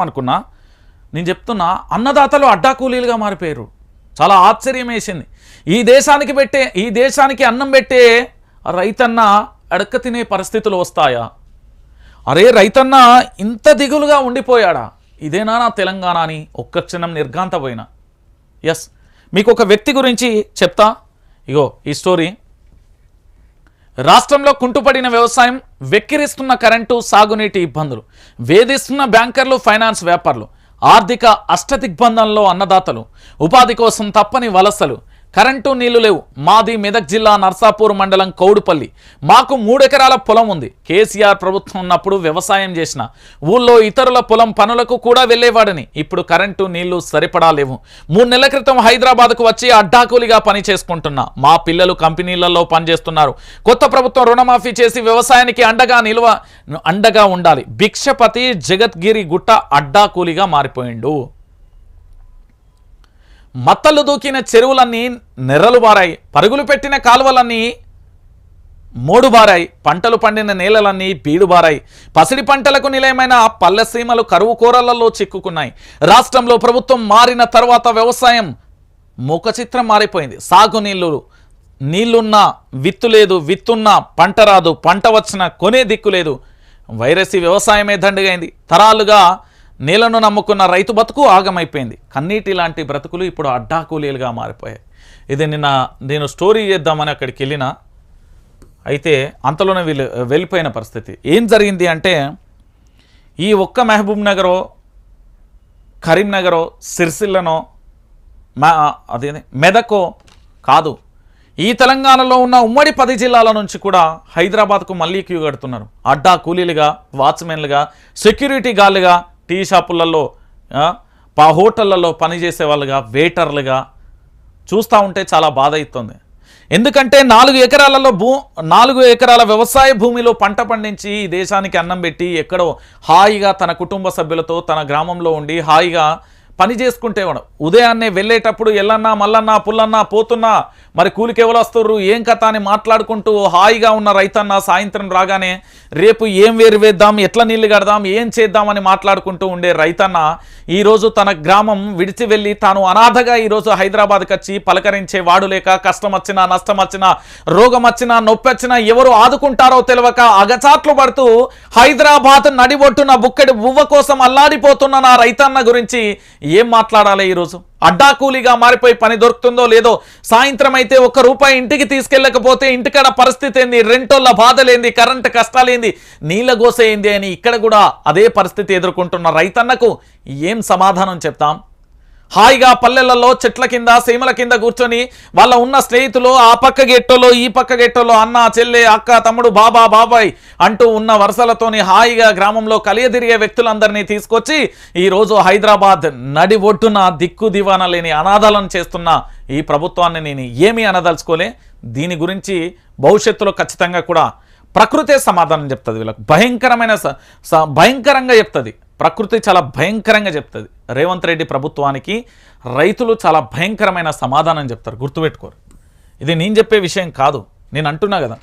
అనుకున్నా నేను చెప్తున్నా అన్నదాతలు అడ్డాకూలీలుగా మారిపోయారు. చాలా ఆశ్చర్యం వేసింది ఈ దేశానికి పెట్టే ఈ దేశానికి అన్నం పెట్టే రైతన్న అడక్క తినే పరిస్థితులు వస్తాయా? అరే రైతన్న ఇంత దిగులుగా ఉండిపోయాడా? ఇదేనా నా తెలంగాణ అని ఒక్క క్షణం నిర్ఘాంతపోయినా. ఎస్ మీకు ఒక వ్యక్తి గురించి చెప్తా. ఇగో ఈ స్టోరీ. రాష్ట్రంలో కుంటుపడిన వ్యవసాయం వెక్కిరిస్తున్న కరెంటు సాగునీటి ఇబ్బందులు. వేధిస్తున్న బ్యాంకర్లు ఫైనాన్స్ వ్యాపారులు. ఆర్థిక అష్టదిగ్బంధంలో అన్నదాతలు. ఉపాధి కోసం తప్పని వలసలు. కరెంటు నీళ్ళు లేవు. మాది మెదక్ జిల్లా నర్సాపూర్ మండలం కౌడుపల్లి. మాకు మూడెకరాల పొలం ఉంది. కేసీఆర్ ప్రభుత్వం ఉన్నప్పుడు వ్యవసాయం చేసిన ఊళ్ళో ఇతరుల పొలం పనులకు కూడా వెళ్ళేవాడని. ఇప్పుడు కరెంటు నీళ్ళు సరిపడా లేవు. మూడు నెలల క్రితం హైదరాబాద్కు వచ్చి అడ్డాకూలిగా పని చేసుకుంటున్నా. మా పిల్లలు కంపెనీలలో పనిచేస్తున్నారు. కొత్త ప్రభుత్వం రుణమాఫీ చేసి వ్యవసాయానికి అండగా నిల్వ అండగా ఉండాలి. భిక్షపతి జగద్గిరి గుట్ట అడ్డాకూలిగా మారిపోయిండు. మత్తలు దూకిన చెరువులన్నీ నెర్రలు బారాయి. పరుగులు పెట్టిన కాలువలన్నీ మోడుబారాయి పంటలు పండిన నేలలన్నీ బీడుబారాయి పసిడి పంటలకు నిలయమైన పల్లెసీమలు కరువు కూరలలో చిక్కుకున్నాయి. రాష్ట్రంలో ప్రభుత్వం మారిన తర్వాత వ్యవసాయం ముఖ చిత్రం మారిపోయింది. సాగునీళ్ళు నీళ్ళున్నా విత్తు లేదు విత్తున్నా పంట రాదు పంట వచ్చినా కొనే దిక్కు లేదు. వైరసీ వ్యవసాయమే దండుగైంది. తరాలుగా నీళ్ళను నమ్ముకున్న రైతు బతుకు ఆగమైపోయింది. కన్నీటి లాంటి బ్రతుకులు ఇప్పుడు అడ్డాకూలీలుగా మారిపోయాయి. ఇది నిన్న నేను స్టోరీ చేద్దామని అక్కడికి వెళ్ళిన అయితే అంతలోనే వీళ్ళు వెళ్ళిపోయిన పరిస్థితి. ఏం జరిగింది అంటే ఈ ఒక్క మహబూబ్ నగరో కరీంనగరో సిరిసిల్లనో మా అదే మెదకో కాదు ఈ తెలంగాణలో ఉన్న ఉమ్మడి పది జిల్లాల నుంచి కూడా హైదరాబాద్కు మళ్ళీ క్యూ కడుతున్నారు. అడ్డా కూలీలుగా వాచ్మెన్లుగా సెక్యూరిటీ గార్డుగా టీ షాపులలో పా హోటళ్ళలో పనిచేసే వాళ్ళుగా వెయిటర్లుగా చూస్తూ ఉంటే చాలా బాధ అవుతుంది ఎందుకంటే నాలుగు ఎకరాలలో భూ నాలుగు ఎకరాల వ్యవసాయ భూమిలో పంట పండించి దేశానికి అన్నం పెట్టి ఎక్కడో హాయిగా తన కుటుంబ సభ్యులతో తన గ్రామంలో ఉండి హాయిగా పని చేసుకుంటే మనం. ఉదయాన్నే వెళ్ళేటప్పుడు ఎల్లన్నా మల్లన్నా పుల్లన్నా పోతున్నా మరి కూలికి ఎవరు వస్తుర్రు ఏం కథ అని మాట్లాడుకుంటూ హాయిగా ఉన్న రైతన్న సాయంత్రం రాగానే రేపు ఏం వేరు వేద్దాం ఎట్లా నీళ్ళు కడదాం ఏం చేద్దామని మాట్లాడుకుంటూ ఉండే రైతన్న ఈరోజు తన గ్రామం విడిచి వెళ్ళి తాను అనాథగా ఈరోజు హైదరాబాద్కి వచ్చి పలకరించే వాడు లేక కష్టం వచ్చినా నష్టం వచ్చినా రోగం వచ్చినా నొప్పి వచ్చినా ఎవరు ఆదుకుంటారో తెలియక అగచాట్లు పడుతూ హైదరాబాద్ నడిబొట్టున బుక్కడి బువ్వ కోసం అల్లాడిపోతున్న నా రైతన్న గురించి ఏం మాట్లాడాలి ఈరోజు? అడ్డాకూలీగా మారిపోయి పని దొరుకుతుందో లేదో సాయంత్రం అయితే ఒక్క రూపాయి ఇంటికి తీసుకెళ్ళకపోతే ఇంటికాడ పరిస్థితి ఏంది? రెంటోళ్ళ బాధలేంది కరెంటు కష్టాలేంది నీళ్ళ గోసేయింది అని ఇక్కడ కూడా అదే పరిస్థితి ఎదుర్కొంటున్న రైతన్నకు ఏం సమాధానం చెప్తాం? హాయిగా పల్లెలలో చెట్ల కింద సీమల కింద కూర్చొని వాళ్ళ ఉన్న స్నేహితులు ఆ పక్క గెట్టోలో ఈ పక్క గెట్టోలో అన్న చెల్లె అక్క తమ్ముడు బాబా బాబాయ్ అంటూ ఉన్న వరుసలతోని హాయిగా గ్రామంలో కలియదిరిగే వ్యక్తులందరినీ తీసుకొచ్చి ఈరోజు హైదరాబాద్ నడి ఒడ్డున దిక్కు దివాన లేని అనాథాలను చేస్తున్న ఈ ప్రభుత్వాన్ని నేను ఏమీ అనదలుచుకోలే. దీని గురించి భవిష్యత్తులో ఖచ్చితంగా కూడా ప్రకృతే సమాధానం చెప్తుంది వీళ్ళకి. భయంకరమైన స- స- భయంకరంగా చెప్తుంది. ప్రకృతి చాలా భయంకరంగా చెప్తుంది. రేవంత్ రెడ్డి ప్రభుత్వానికి రైతులు చాలా భయంకరమైన సమాధానం చెప్తారు. గుర్తుపెట్టుకోరు. ఇది నేను చెప్పే విషయం కాదు. నేను అంటున్నా కదా.